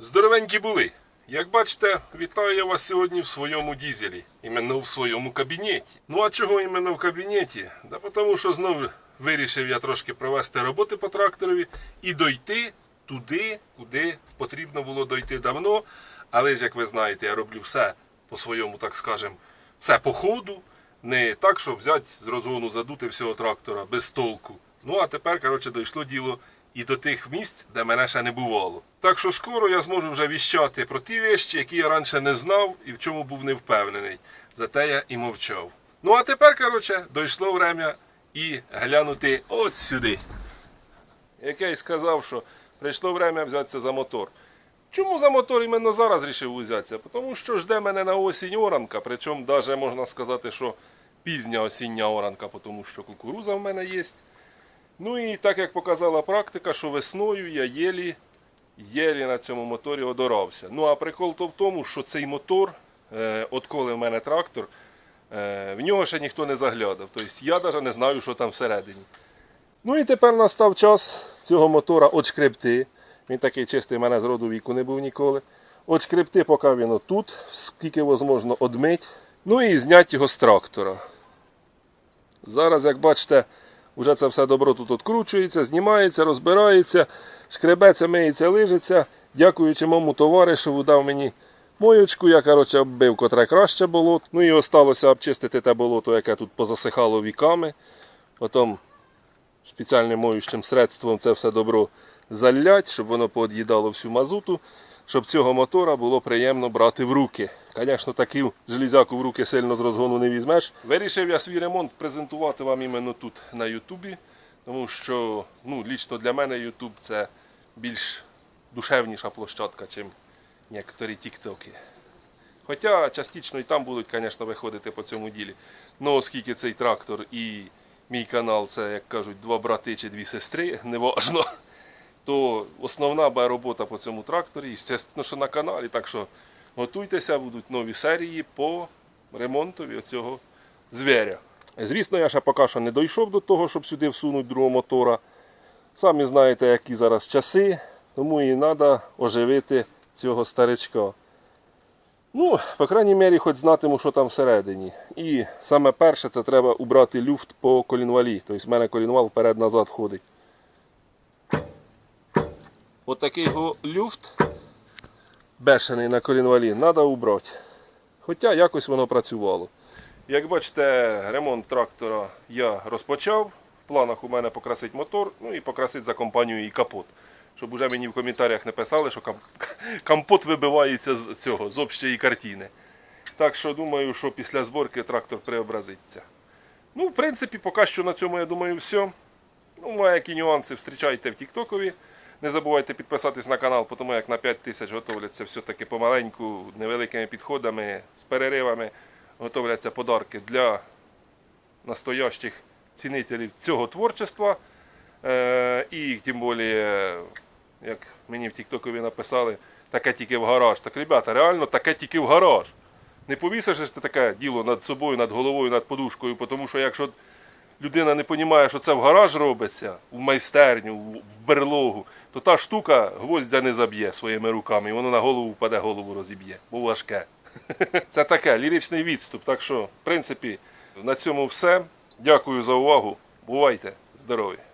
Здоровенькі були. Як бачите, вітаю я вас сьогодні в своєму дізелі, іменно в своєму кабінеті. Ну а чого іменно в кабінеті? Да тому що знову вирішив я трошки провести роботи по тракторові і дойти туди, куди потрібно було дойти давно. Але ж, як ви знаєте, я роблю все по своєму, так скажем, все по ходу. Не так, щоб взяти з розгону задути всього трактора без толку. Ну а тепер, коротше, дійшло діло і до тих місць, де мене ще не бувало. Так що скоро я зможу вже віщати про ті вещі, які я раніше не знав і в чому був не впевнений. Зате я і мовчав. Ну а тепер, коротше, дійшло время і глянути от сюди. Як я й сказав, що прийшло время взятися за мотор. Чому за мотор іменно зараз рішив взятися? Тому що жде мене на осінь оранка, причому навіть можна сказати, що пізня осіння оранка, тому що кукуруза в мене є. Ну і так як показала практика, що весною я єлі, єлі на цьому моторі одорався. Ну а прикол то в тому, що цей мотор, е, от коли в мене трактор, е, в нього ще ніхто не заглядав. Тобто я навіть не знаю, що там всередині. Ну і тепер настав час цього мотора отшкребти. Він такий чистий, в мене з роду віку не був ніколи. Отшкребти, поки він отут, скільки можливо, одмить. Ну і зняти його з трактора. Зараз, як бачите, вже це все добро тут откручується, знімається, розбирається, шкребеться, миється, лижеться. Дякуючи моєму товаришу, дав мені моючку, я коротше, оббив, котре краще болото. Ну і осталося обчистити те болото, яке тут позасихало віками. Потім спеціальним моючим средством це все добро залять, щоб воно поод'їдало всю мазуту, щоб цього мотора було приємно брати в руки. Звісно, таку железяку в руки сильно з розгону не візьмеш. Вирішив я свій ремонт презентувати вам іменно тут на Ютубі, тому що ну, лічно для мене Ютуб це більш душевніша площадка, ніж некоторі тіктоки. Хоча частично і там будуть, звісно, виходити по цьому ділі. Ну, оскільки цей трактор і мій канал це, як кажуть, два брати чи дві сестри, неважно, то основна робота по цьому тракторі, звісно, що на каналі. Так що готуйтеся, будуть нові серії по ремонтові цього звіря. Звісно, я ще поки що не дійшов до того, щоб сюди всунути другого мотора. Самі знаєте, які зараз часи, тому і треба оживити цього старичка. Ну, по крайній мірі, хоч знатиму, що там всередині. І саме перше, це треба убрати люфт по колінвалі. Тобто в мене колінвал вперед-назад ходить. От його люфт бешений на колінвалі треба убрати. Хоча якось воно працювало. Як бачите, ремонт трактора я розпочав. В планах у мене покрасити мотор, ну і покрасити за компанію і капот. Щоб уже мені в коментарях не писали, що компот вибивається з цього, з общої картини. Так що думаю, що після зборки трактор преобразиться. Ну, в принципі, поки що на цьому я думаю все. Ну, які нюанси зустрічайте в Тіктокові. Не забувайте підписатись на канал, тому як на 5 тисяч готовляться все-таки помаленьку, невеликими підходами, з переривами. Готовляться подарки для настоящих цінителів цього творчества. Е, і тим більше, як мені в Тіктокові написали, таке тільки в гараж. Так, ребята, реально таке тільки в гараж. Не повісиш ж ти таке діло над собою, над головою, над подушкою, тому що якщо людина не розуміє, що це в гараж робиться, в майстерню, в в берлогу, то та штука гвоздя не заб'є своїми руками, і воно на голову впаде, голову розіб'є, бо важке. Це таке ліричний відступ. Так що, в принципі, на цьому все. Дякую за увагу. Бувайте здорові!